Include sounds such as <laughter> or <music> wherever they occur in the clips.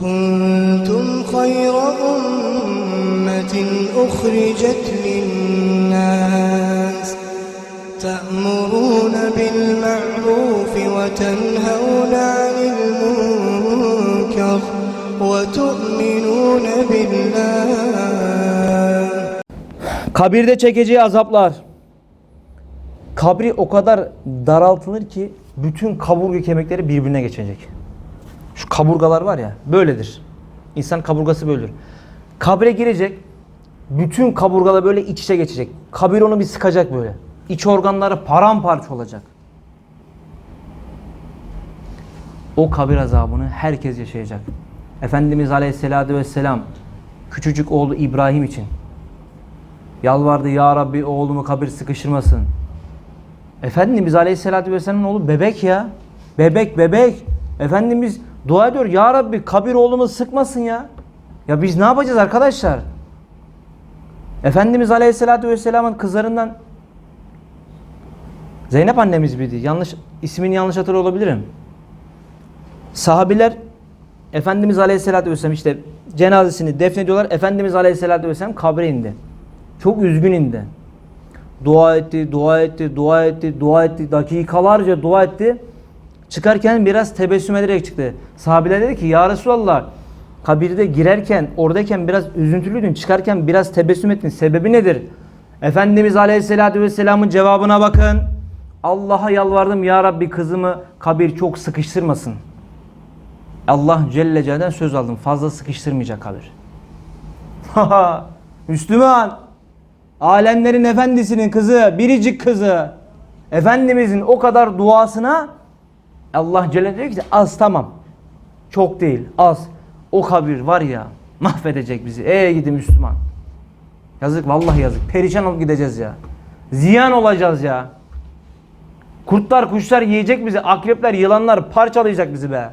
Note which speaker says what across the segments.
Speaker 1: كنتم خير أمة أخرجت للناس تأمرون بالمعروف وتنهون عن المنكر وتؤمنون بالله
Speaker 2: Kabirde çekeceği azaplar. Kabri o kadar daraltılır ki bütün kaburga kemikleri birbirine geçecek. Şu kaburgalar var ya böyledir. İnsan kaburgası böyledir. Kabre girecek. Bütün kaburgalar böyle iç içe geçecek. Kabir onu bir sıkacak böyle. İç organları paramparça olacak. O kabir azabını herkes yaşayacak. Efendimiz Aleyhisselatü Vesselam küçücük oğlu İbrahim için Yalvardı ya Rabbi oğlumu kabir sıkıştırmasın. Efendimiz Aleyhisselatü Vesselam'ın oğlu bebek ya. Bebek bebek. Efendimiz dua ediyor ya Rabbi kabir oğlumu sıkmasın ya. Ya biz ne yapacağız arkadaşlar? Efendimiz Aleyhisselatü Vesselam'ın kızlarından Zeynep annemiz miydi? Yanlış ismini yanlış hatırlıyor olabilirim. Sahabiler Efendimiz Aleyhisselatü Vesselam işte cenazesini defnediyorlar. Efendimiz Aleyhisselatü Vesselam kabre indi. Çok üzgün indi. Dua etti, dua etti, dua etti, dua etti. Dakikalarca dua etti. Çıkarken biraz tebessüm ederek çıktı. Sahabeler dedi ki ya Resulallah kabirde girerken oradayken biraz üzüntülüydün. Çıkarken biraz tebessüm ettin. Sebebi nedir? Efendimiz Aleyhisselatü Vesselam'ın cevabına bakın. Allah'a yalvardım ya Rabbi kızımı kabir çok sıkıştırmasın. Allah Celle Celle'den söz aldım. Fazla sıkıştırmayacak kabir. <laughs> Müslüman. Alemlerin efendisinin kızı, biricik kızı. Efendimizin o kadar duasına Allah Celle diyor ki az tamam. Çok değil, az. O kabir var ya mahvedecek bizi. Ey gidi Müslüman. Yazık vallahi yazık. Perişan olup gideceğiz ya. Ziyan olacağız ya. Kurtlar kuşlar yiyecek bizi. Akrepler yılanlar parçalayacak bizi be.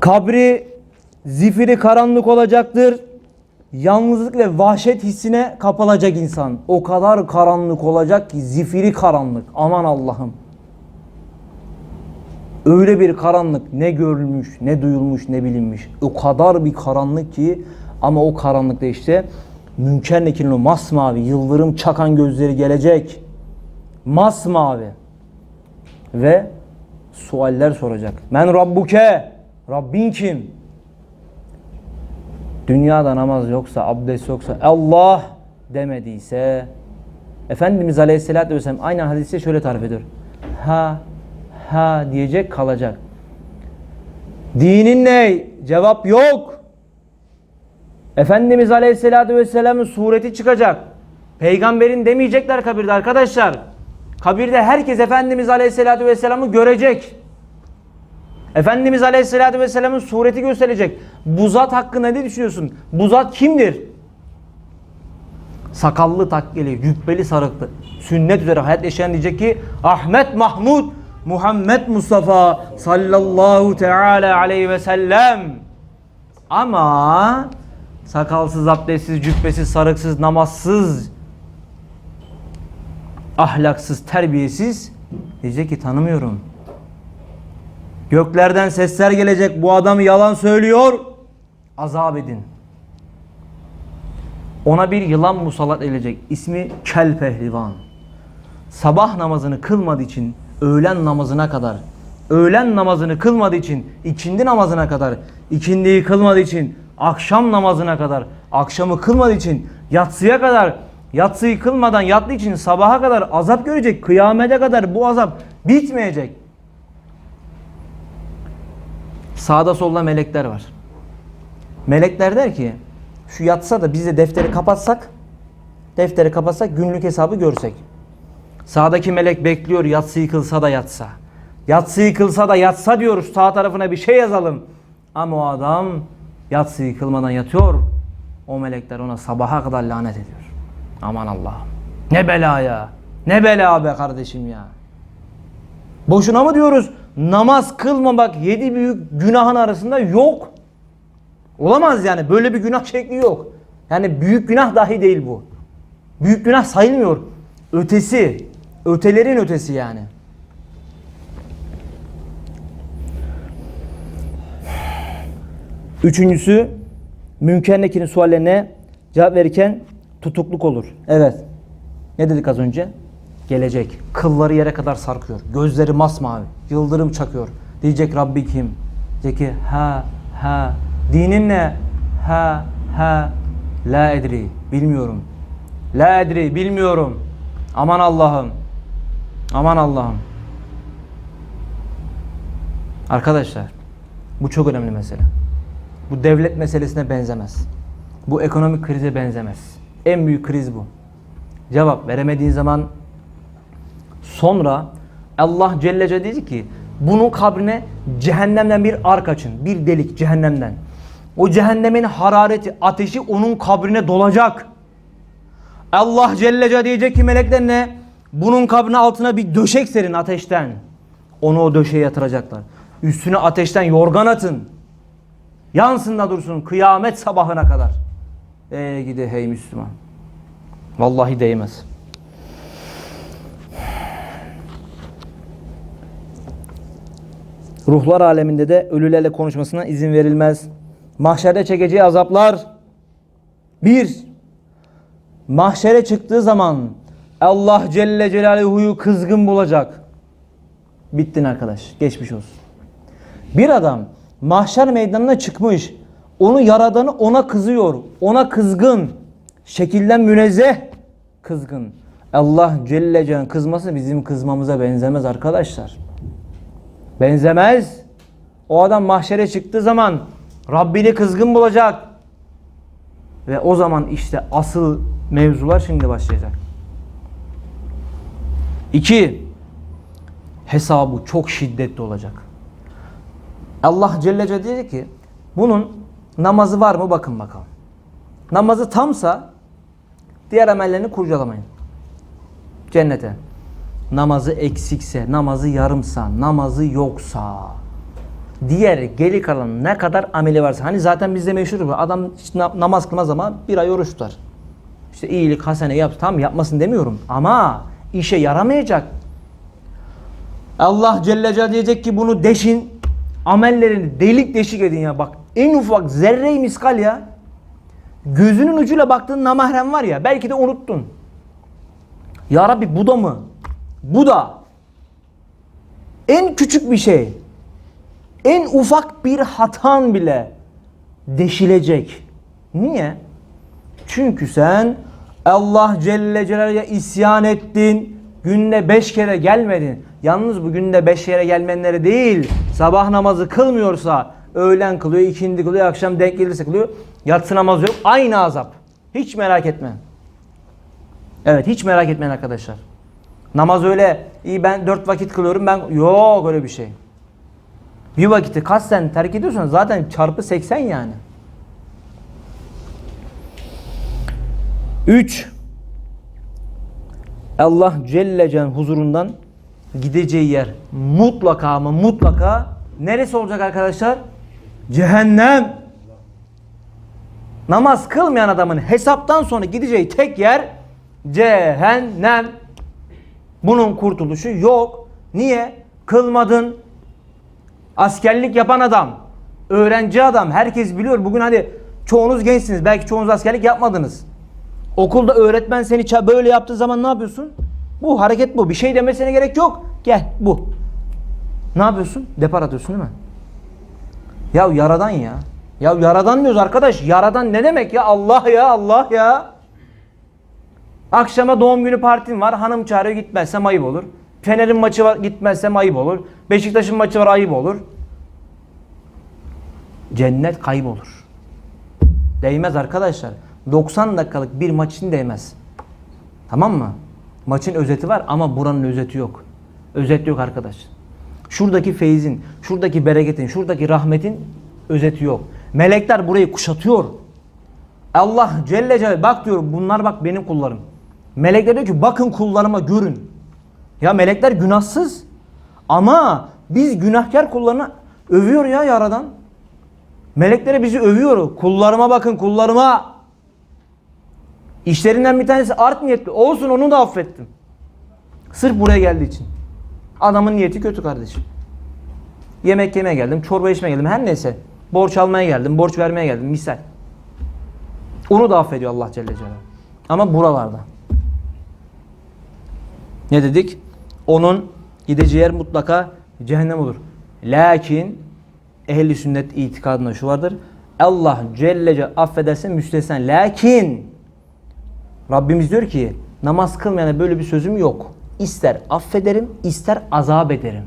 Speaker 2: Kabri zifiri karanlık olacaktır. Yalnızlık ve vahşet hissine kapılacak insan. O kadar karanlık olacak ki zifiri karanlık. Aman Allah'ım. Öyle bir karanlık ne görülmüş, ne duyulmuş, ne bilinmiş. O kadar bir karanlık ki ama o karanlıkta işte Münker Nekir'in o masmavi, yıldırım çakan gözleri gelecek. Masmavi. Ve sualler soracak. Men Rabbuke. Rabbin kim? Dünyada namaz yoksa, abdest yoksa, Allah demediyse Efendimiz Aleyhisselatü Vesselam aynı hadiste şöyle tarif ediyor. Ha, ha diyecek kalacak. Dinin ne? Cevap yok. Efendimiz Aleyhisselatü Vesselam'ın sureti çıkacak. Peygamberin demeyecekler kabirde arkadaşlar. Kabirde herkes Efendimiz Aleyhisselatü Vesselam'ı görecek. Efendimiz Aleyhisselatü Vesselam'ın sureti gösterecek. Bu zat hakkında ne düşünüyorsun? Bu zat kimdir? Sakallı takkeli, cübbeli sarıklı. Sünnet üzere hayat yaşayan diyecek ki Ahmet Mahmud Muhammed Mustafa sallallahu teala aleyhi ve sellem. Ama sakalsız, abdestsiz, cübbesiz, sarıksız, namazsız, ahlaksız, terbiyesiz diyecek ki tanımıyorum. Göklerden sesler gelecek. Bu adam yalan söylüyor. Azap edin. Ona bir yılan musallat edilecek. İsmi Kel Pehlivan. Sabah namazını kılmadığı için öğlen namazına kadar, öğlen namazını kılmadığı için ikindi namazına kadar, ikindiyi kılmadığı için akşam namazına kadar, akşamı kılmadığı için yatsıya kadar, yatsıyı kılmadan yattığı için sabaha kadar azap görecek. Kıyamete kadar bu azap bitmeyecek. Sağda solda melekler var. Melekler der ki şu yatsa da biz de defteri kapatsak defteri kapatsak günlük hesabı görsek. Sağdaki melek bekliyor yatsı yıkılsa da yatsa. Yatsı yıkılsa da yatsa diyoruz sağ tarafına bir şey yazalım. Ama o adam yatsı yıkılmadan yatıyor. O melekler ona sabaha kadar lanet ediyor. Aman Allah'ım. Ne bela ya. Ne bela be kardeşim ya. Boşuna mı diyoruz? Namaz kılmamak yedi büyük günahın arasında yok. Olamaz yani. Böyle bir günah şekli yok. Yani büyük günah dahi değil bu. Büyük günah sayılmıyor. Ötesi. Ötelerin ötesi yani. Üçüncüsü Münker Nekir'in suallerine cevap verirken tutukluk olur. Evet. Ne dedik az önce? Gelecek. Kılları yere kadar sarkıyor. Gözleri masmavi. Yıldırım çakıyor. Diyecek Rabbi kim? Diyecek ki ha ha. Dinin ne? Ha ha. La edri. Bilmiyorum. La edri. Bilmiyorum. Aman Allah'ım. Aman Allah'ım. Arkadaşlar bu çok önemli mesele. Bu devlet meselesine benzemez. Bu ekonomik krize benzemez. En büyük kriz bu. Cevap veremediğin zaman sonra Allah Celle Celle dedi ki bunun kabrine cehennemden bir ark açın. Bir delik cehennemden. O cehennemin harareti, ateşi onun kabrine dolacak. Allah Celle Celle diyecek ki meleklerine bunun kabrine altına bir döşek serin ateşten. Onu o döşeğe yatıracaklar. Üstüne ateşten yorgan atın. Yansın da dursun kıyamet sabahına kadar. Ey gidi hey Müslüman. Vallahi değmez. Ruhlar aleminde de ölülerle konuşmasına izin verilmez. Mahşerde çekeceği azaplar. Bir, mahşere çıktığı zaman Allah Celle Celaluhu'yu kızgın bulacak. Bittin arkadaş. Geçmiş olsun. Bir adam mahşer meydanına çıkmış. Onu yaradanı ona kızıyor. Ona kızgın. Şekilden münezzeh kızgın. Allah Celle Celle'nin kızması bizim kızmamıza benzemez arkadaşlar. Benzemez. O adam mahşere çıktığı zaman Rabbini kızgın bulacak. Ve o zaman işte asıl mevzular şimdi başlayacak. İki, hesabı çok şiddetli olacak. Allah Celle Celle dedi ki bunun namazı var mı bakın bakalım. Namazı tamsa diğer amellerini kurcalamayın. Cennete. Namazı eksikse, namazı yarımsa, namazı yoksa, diğer geri kalan ne kadar ameli varsa. Hani zaten bizde meşhur bu. Adam namaz kılmaz ama bir ay oruç tutar. İşte iyilik, hasene yap. Tamam yapmasın demiyorum. Ama işe yaramayacak. Allah Celle Celle diyecek ki bunu deşin. Amellerini delik deşik edin ya. Bak en ufak zerre-i miskal ya. Gözünün ucuyla baktığın namahrem var ya. Belki de unuttun. Ya Rabbi bu da mı? Bu da. En küçük bir şey. En ufak bir hatan bile deşilecek. Niye? Çünkü sen Allah Celle Celaluhu'ya isyan ettin. Günde beş kere gelmedin. Yalnız bu günde beş kere gelmenleri değil. Sabah namazı kılmıyorsa öğlen kılıyor, ikindi kılıyor, akşam denk gelirse kılıyor. Yatsı namazı yok. Aynı azap. Hiç merak etme. Evet hiç merak etmeyin arkadaşlar. Namaz öyle iyi ben dört vakit kılıyorum ben yok öyle bir şey. Bir vakiti kasten terk ediyorsan zaten çarpı 80 yani. 3 Allah Celle Celle'nin huzurundan gideceği yer mutlaka ama mutlaka neresi olacak arkadaşlar? Cehennem. Namaz kılmayan adamın hesaptan sonra gideceği tek yer cehennem. Bunun kurtuluşu yok. Niye? Kılmadın. Askerlik yapan adam, öğrenci adam, herkes biliyor. Bugün hadi çoğunuz gençsiniz. Belki çoğunuz askerlik yapmadınız. Okulda öğretmen seni böyle yaptığı zaman ne yapıyorsun? Bu hareket bu. Bir şey demesine gerek yok. Gel bu. Ne yapıyorsun? Depar atıyorsun değil mi? Ya yaradan ya. Ya yaradan diyoruz arkadaş. Yaradan ne demek ya? Allah ya Allah ya. Akşama doğum günü partin var. Hanım çağırıyor gitmezsem ayıp olur. Fener'in maçı var gitmezsem ayıp olur. Beşiktaş'ın maçı var ayıp olur. Cennet kaybolur. Değmez arkadaşlar. 90 dakikalık bir maç için değmez. Tamam mı? Maçın özeti var ama buranın özeti yok. Özet yok arkadaş. Şuradaki feyzin, şuradaki bereketin, şuradaki rahmetin özeti yok. Melekler burayı kuşatıyor. Allah Celle Celle bak diyor bunlar bak benim kullarım. Melekler diyor ki bakın kullarıma görün. Ya melekler günahsız. Ama biz günahkar kullarına övüyor ya yaradan. Meleklere bizi övüyor. Kullarıma bakın kullarıma. İşlerinden bir tanesi art niyetli. Olsun onu da affettim. Sırf buraya geldiği için. Adamın niyeti kötü kardeşim. Yemek yemeye geldim, çorba içmeye geldim her neyse. Borç almaya geldim, borç vermeye geldim misal. Onu da affediyor Allah Celle Celaluhu. Ama buralarda. Ne dedik? Onun gideceği yer mutlaka cehennem olur. Lakin ehli sünnet itikadında şu vardır. Allah Celle Celaluhu affederse müstesna. Lakin Rabbimiz diyor ki namaz kılmayana böyle bir sözüm yok. İster affederim, ister azap ederim.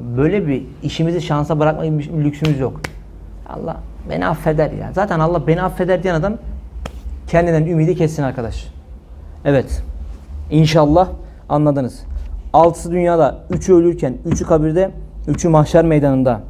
Speaker 2: Böyle bir işimizi şansa bırakma gibi bir lüksümüz yok. Allah beni affeder ya. Zaten Allah beni affeder diyen adam kendinden ümidi kessin arkadaş. Evet. İnşallah anladınız. Altısı dünyada, üçü ölürken, üçü kabirde, üçü mahşer meydanında.